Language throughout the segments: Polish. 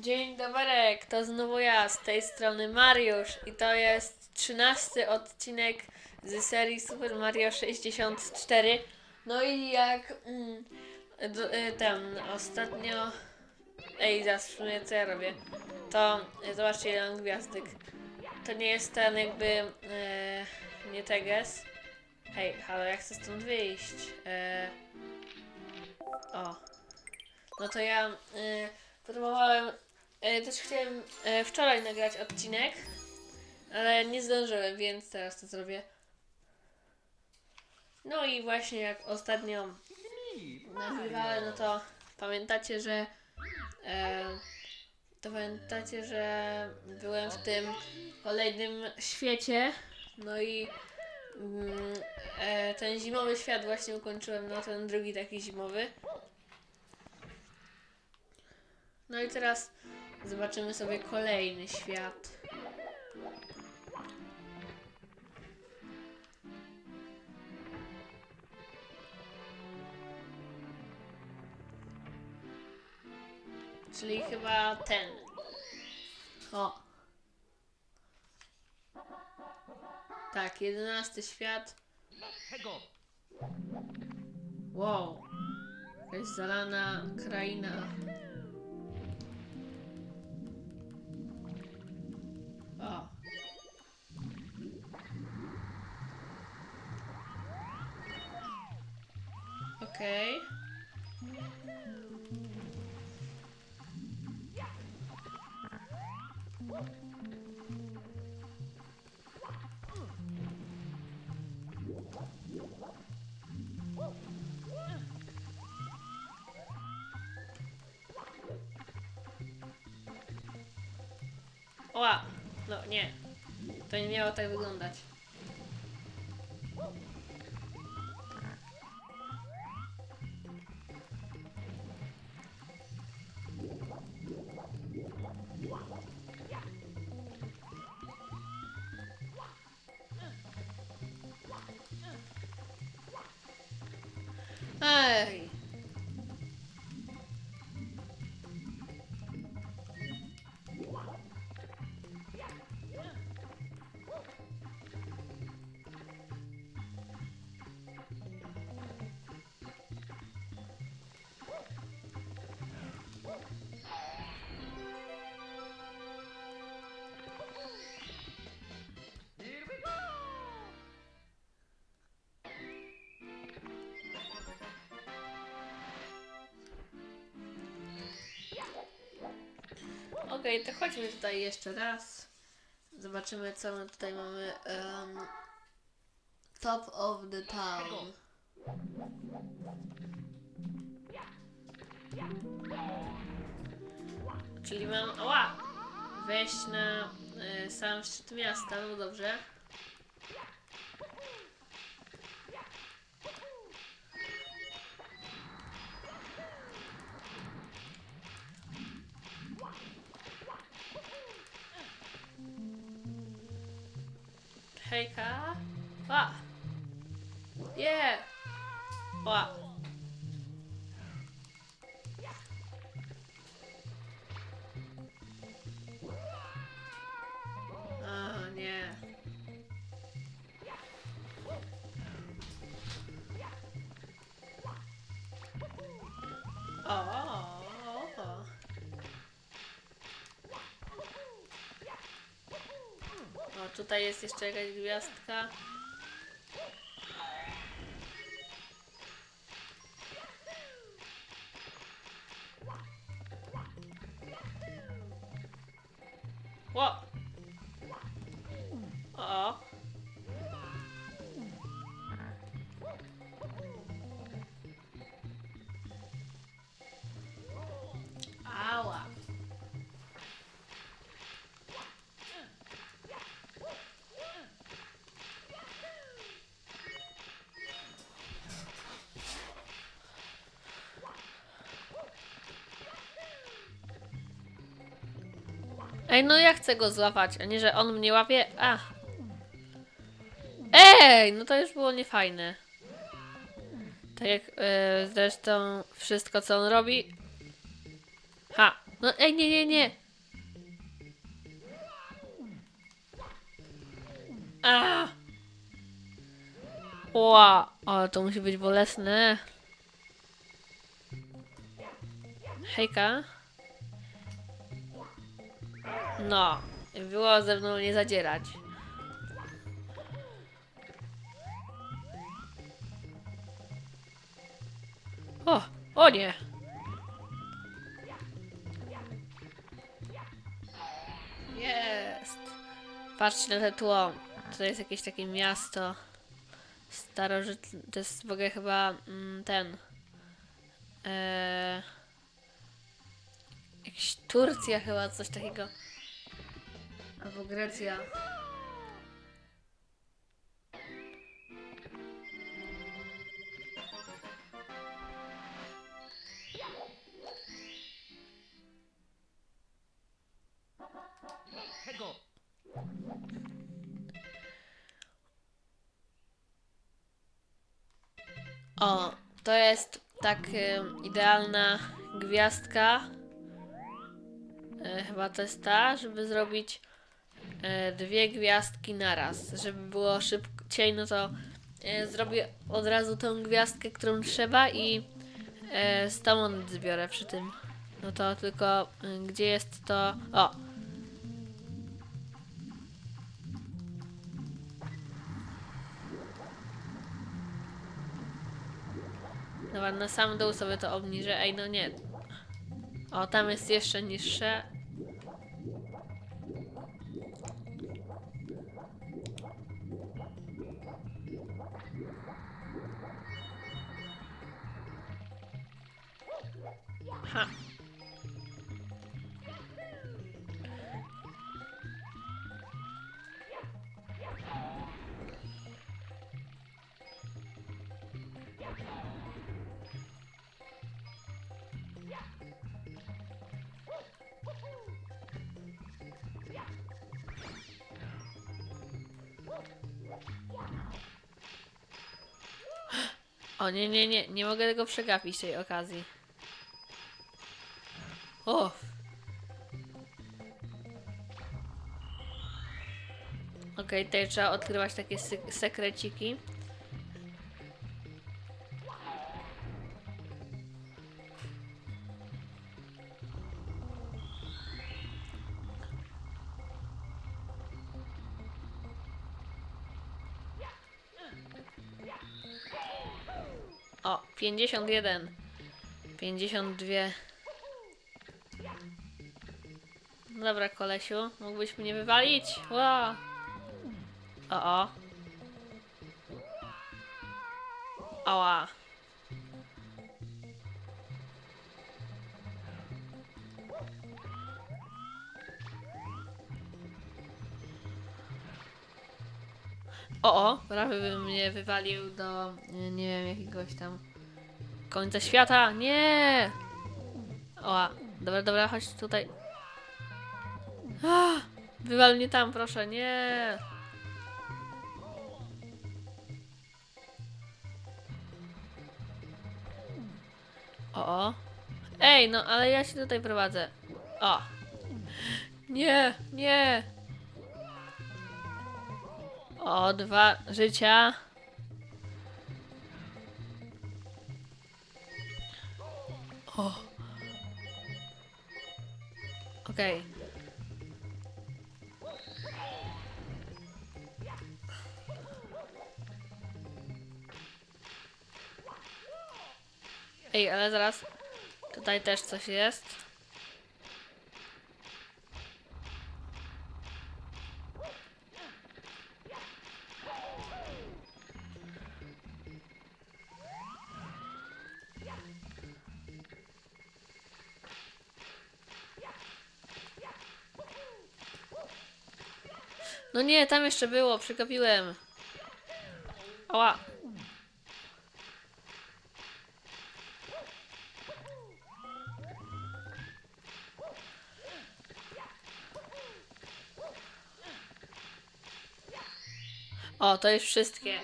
Dzień dobry, to znowu ja, z tej strony Mariusz i to jest trzynasty odcinek z serii Super Mario 64. No i jak mm, y, ten ostatnio, ej zaraz co ja robię, to y, zobaczcie ile mam gwiazdek. To nie jest ten jakby, e, nie teges. Hej, halo, ja chcę stąd wyjść. E, o. No to ja y, próbowałem, y, też chciałem y, wczoraj nagrać odcinek, ale nie zdążyłem, więc teraz to zrobię. No i właśnie jak ostatnio nagrywałem, no to pamiętacie, że e, to pamiętacie, że byłem w tym kolejnym świecie, no i mm, e, ten zimowy świat właśnie ukończyłem, no ten drugi taki zimowy. No i teraz zobaczymy sobie kolejny świat. Czyli chyba ten. O. Tak, jedenasty świat. Wow. Jakaś zalana kraina. Oła! No nie. To nie miało tak wyglądać. Okej, to chodźmy tutaj jeszcze raz. Zobaczymy, co my tutaj mamy. em, top of the town. Czyli mam. Ała! Wejść na e, sam szczyt miasta, no dobrze. Hejka. A! Yeah! Ła! A, nie. O, tutaj jest jeszcze jakaś gwiazdka. Ej, no ja chcę go złapać, a nie, że on mnie łapie. A! Ej, no to już było niefajne. Tak jak e, zresztą wszystko, co on robi. Ha! No ej, nie, nie, nie. A! Ła, ale to musi być bolesne. Hejka. No, było ze mną nie zadzierać. O, o nie. Jest. Patrzcie na te tło. To jest jakieś takie miasto starożytne. To jest w ogóle chyba mm, ten. Eee, Jakiś Turcja chyba, coś takiego. Albo Grecja. O, to jest tak em, idealna gwiazdka. E, chyba to jest ta, żeby zrobić dwie gwiazdki naraz. Żeby było szybciej, no to e, zrobię od razu tą gwiazdkę, którą trzeba i e, 100 monet zbiorę przy tym. No to tylko e, gdzie jest to. O! Dobra, na sam dół sobie to obniżę. Ej, no nie. O, tam jest jeszcze niższe. O nie, nie, nie, nie mogę tego przegapić tej okazji. O! Okej, tutaj trzeba odkrywać takie sek- sekreciki. O, 51. 52. Dobra, kolesiu, mógłbyś mnie wywalić? Ła! O, o. Ała. O, o, prawie by mnie wywalił do, nie, nie wiem, jakiegoś tam końca świata. Nie! O, dobra, dobra, chodź tutaj. Wywal mnie tam, proszę, nie! O, o. Ej, no, ale ja się tutaj prowadzę. O. Nie, nie. O, dwa życia. O. Okej. Ej, ale zaraz. Tutaj też coś jest. No nie, tam jeszcze było, przegapiłem. Ała. O, to już wszystkie.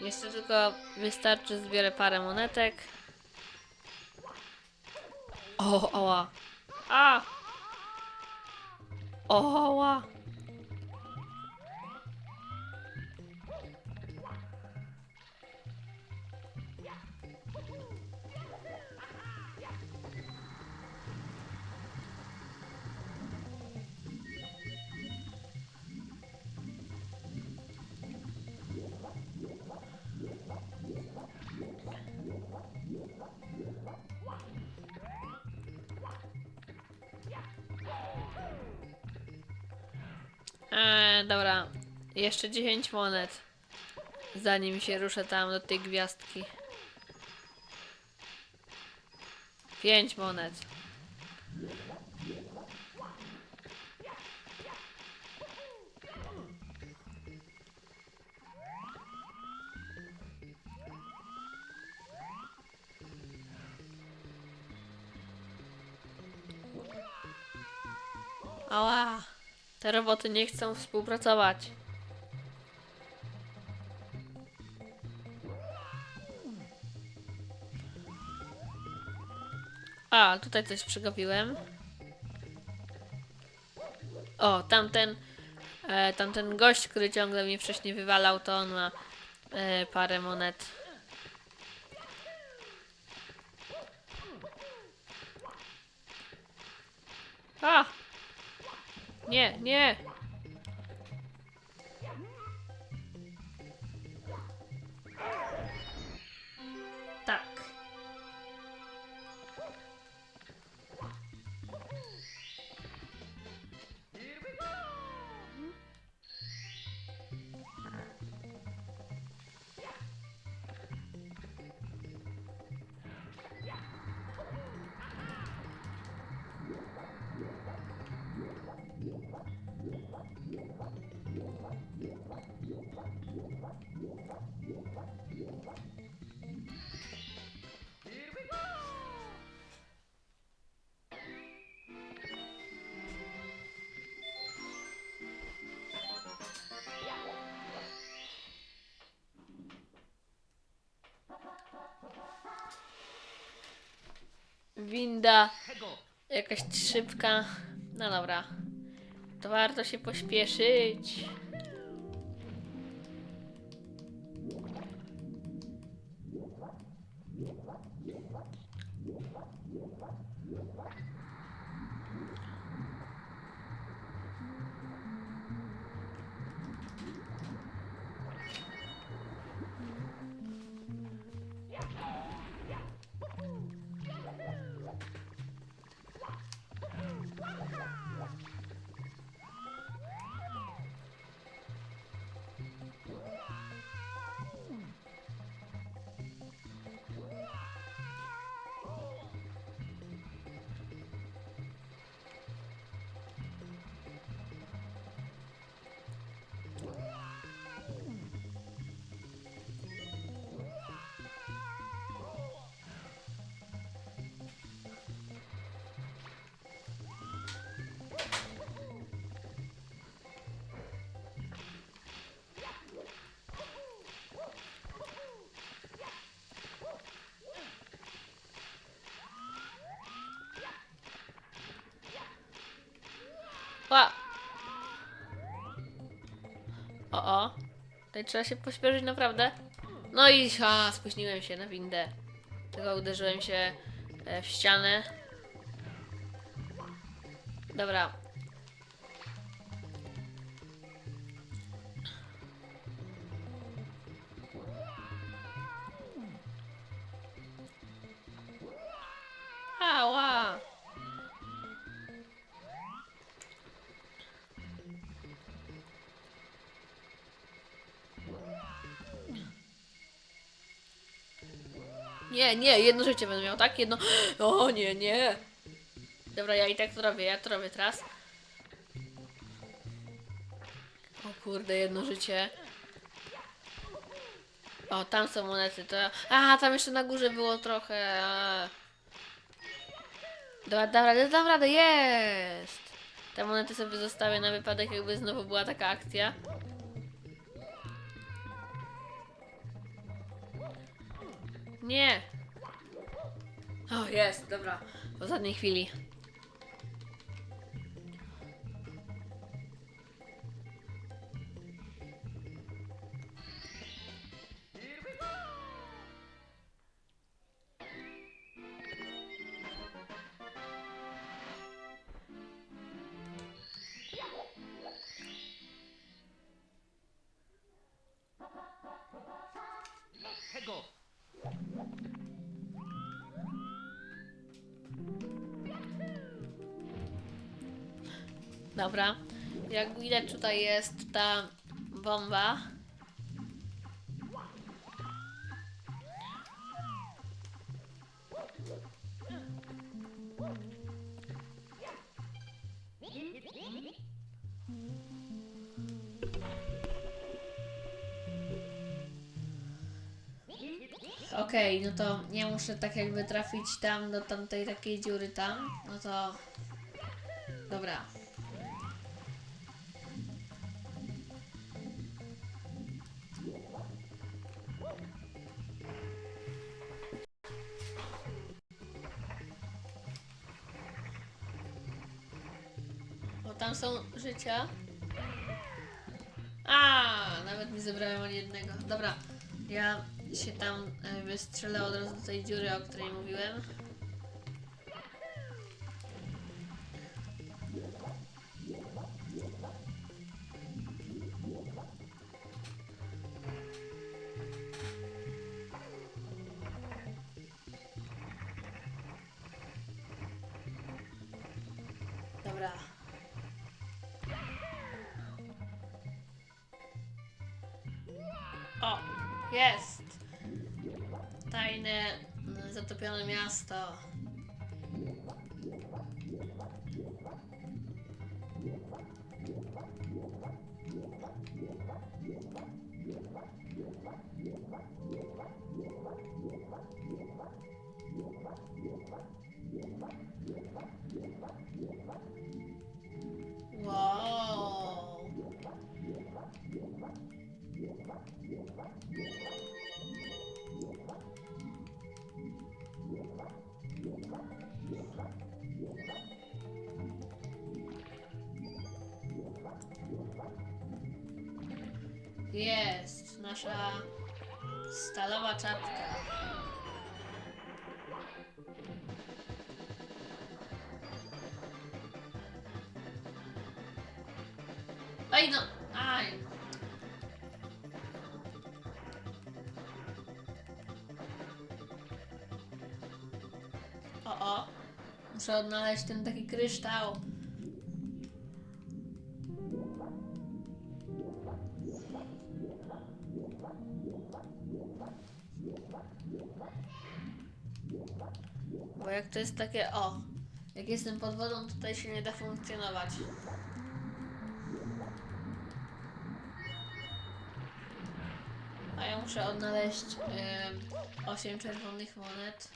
Jeszcze tylko wystarczy, zbiorę parę monetek. O, ała. A! Oła! Eee, dobra. Jeszcze 10 monet. Zanim się ruszę tam do tej gwiazdki. 5 monet. Ała. Te roboty nie chcą współpracować. A, tutaj coś przegapiłem. O, tamten, e, tamten gość, który ciągle mnie wcześniej wywalał, to on ma e, parę monet. A! Nie, nie! Winda jakaś szybka. No dobra. To warto się pośpieszyć. Tutaj trzeba się pośpieszyć naprawdę. No i ha, spóźniłem się na windę. Tylko uderzyłem się e, w ścianę. Dobra. Nie, nie, jedno życie będę miał, tak? Jedno. O nie, nie. Dobra, ja i tak to robię, ja to robię teraz. O kurde, jedno życie. O, tam są monety, to... A, tam jeszcze na górze było trochę... Dobra, radę, dam radę, jest! Te monety sobie zostawię na wypadek, jakby znowu była taka akcja. Nie! O, jest, dobra. W ostatniej chwili. Widać tutaj jest ta bomba. Okej, no to nie muszę tak jakby trafić tam do tamtej takiej dziury tam. No to. Dobra. Są życia. A, nawet nie zebrałem ani jednego. Dobra, ja się tam wystrzelę od razu do tej dziury, o której mówiłem. Zatopione miasto. Wow. Muszę odnaleźć ten taki kryształ. Bo jak to jest takie, o, jak jestem pod wodą, tutaj się nie da funkcjonować. A ja muszę odnaleźć em, 8 czerwonych monet.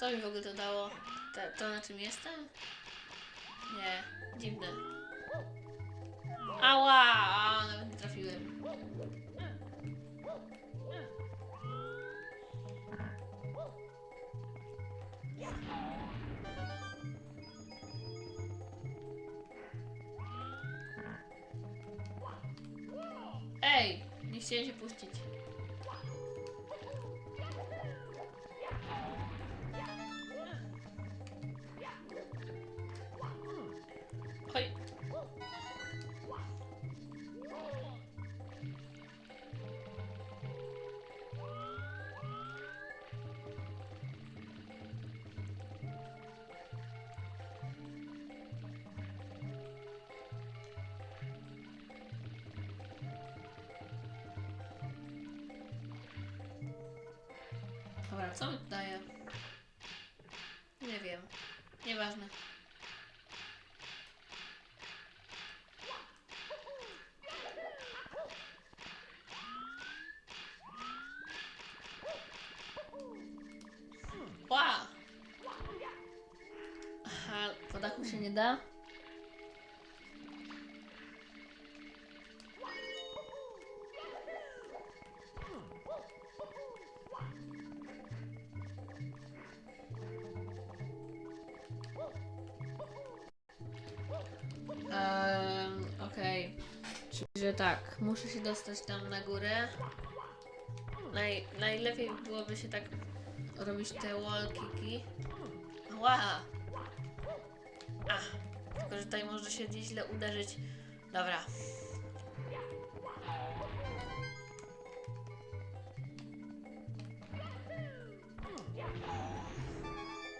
Co mi w ogóle to dało? Te, to na czym jestem? Nie, dziwne. Ała! A, nawet nie trafiłem. Ej, nie chciałem się puścić. Co mi daje? Nie wiem. Nieważne. Muszę się dostać tam na górę. Naj, najlepiej byłoby się tak robić te wallkiki. Ła! Ach, tylko że tutaj może się nieźle uderzyć. Dobra.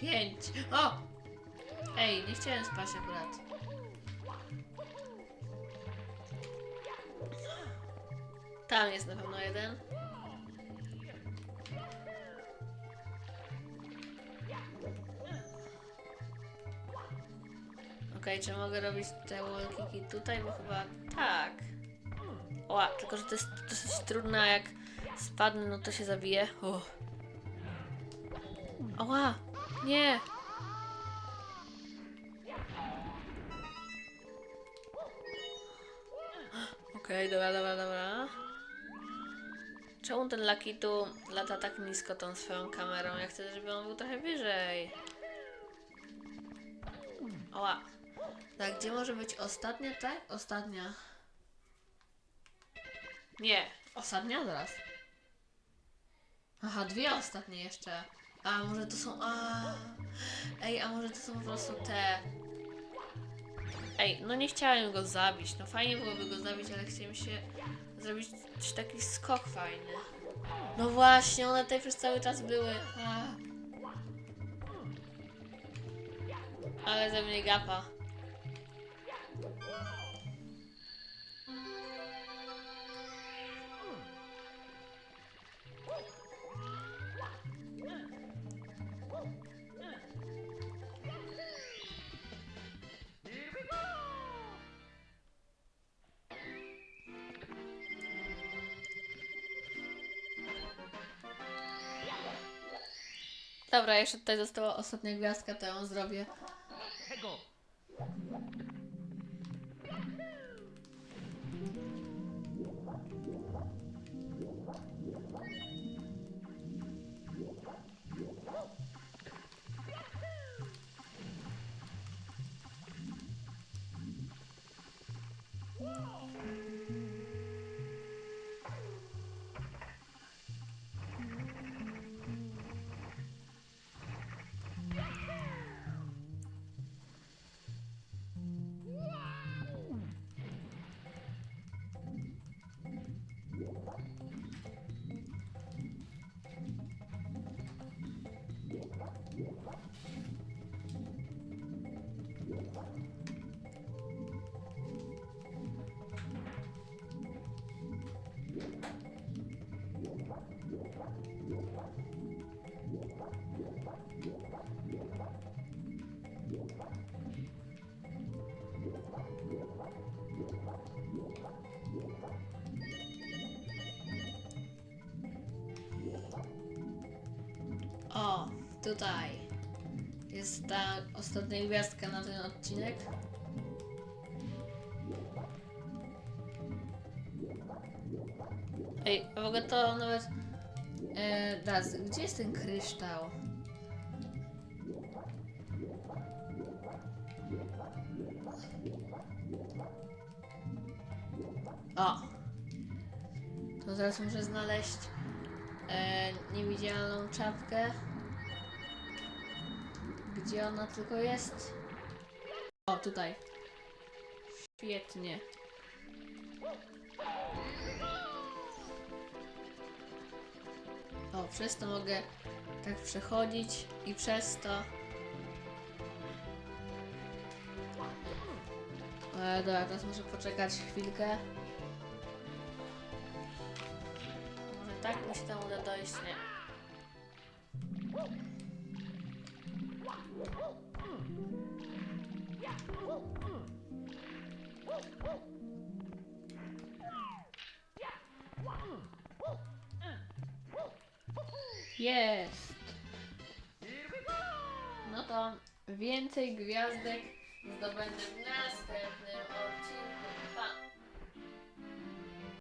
Pięć. O! Ej, nie chciałem spać akurat. Tam jest na pewno jeden. Okej, czy mogę robić te wallkiki tutaj? Bo chyba tak. Oła, tylko że to jest dosyć trudne, a jak spadnę, no to się zabije. Oła! Nie! Okej, dobra, dobra, dobra. Czemu ten Lucky tu lata tak nisko tą swoją kamerą? Ja chcę, żeby on był trochę wyżej. Oła. Tak, gdzie może być ostatnia, tak? Ostatnia. Nie, ostatnia zaraz. Aha, dwie ostatnie jeszcze. A może to są. A. Ej, a może to są po prostu te. Ej, no nie chciałem go zabić. No fajnie byłoby go zabić, ale chciałem się zrobić taki skok fajny. No właśnie, one tutaj przez cały czas były. Ale ze mnie gapa. Dobra, jeszcze tutaj została ostatnia gwiazdka, to ją zrobię. O, tutaj jest ta ostatnia gwiazdka na ten odcinek. Ej, a w ogóle to nawet... Raz, gdzie jest ten kryształ? O! To teraz muszę znaleźć e, niewidzialną czapkę. Gdzie ona tylko jest? O, tutaj. Świetnie. O, przez to mogę tak przechodzić i przez to. E, dobra, teraz muszę poczekać chwilkę. Może tak mi się tam uda dojść, nie. Więcej gwiazdek zdobędę w następnym